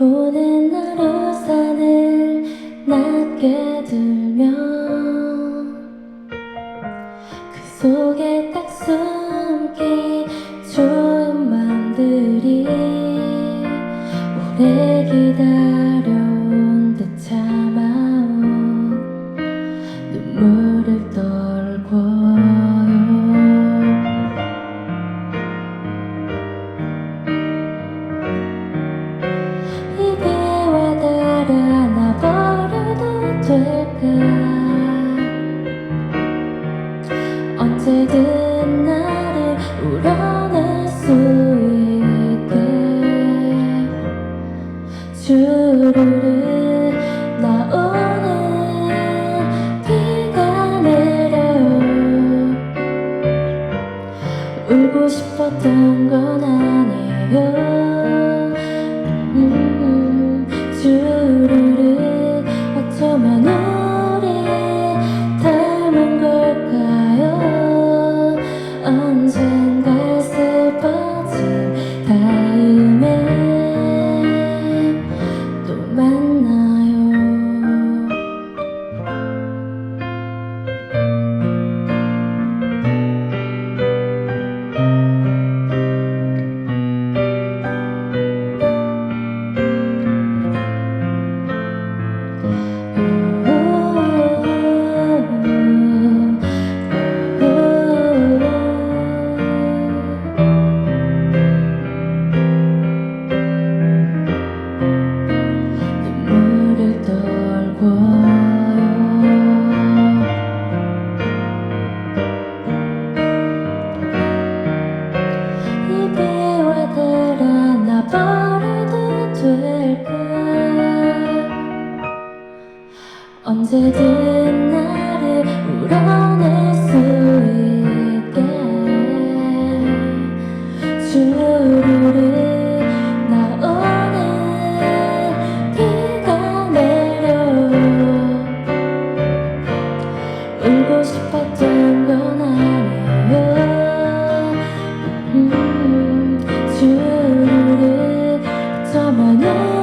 오는 하루 산을 낮게 들면 언제든 나를 우러낼 수 있게. 주르르 나오는 비가 내려요. 울고 싶었던 건 아니에요. 음, 언제든 나를 우러낼 수 있게. 주를 나오는 비가 내려. 울고 싶었던 건 아니에요. 음, 주를 저만의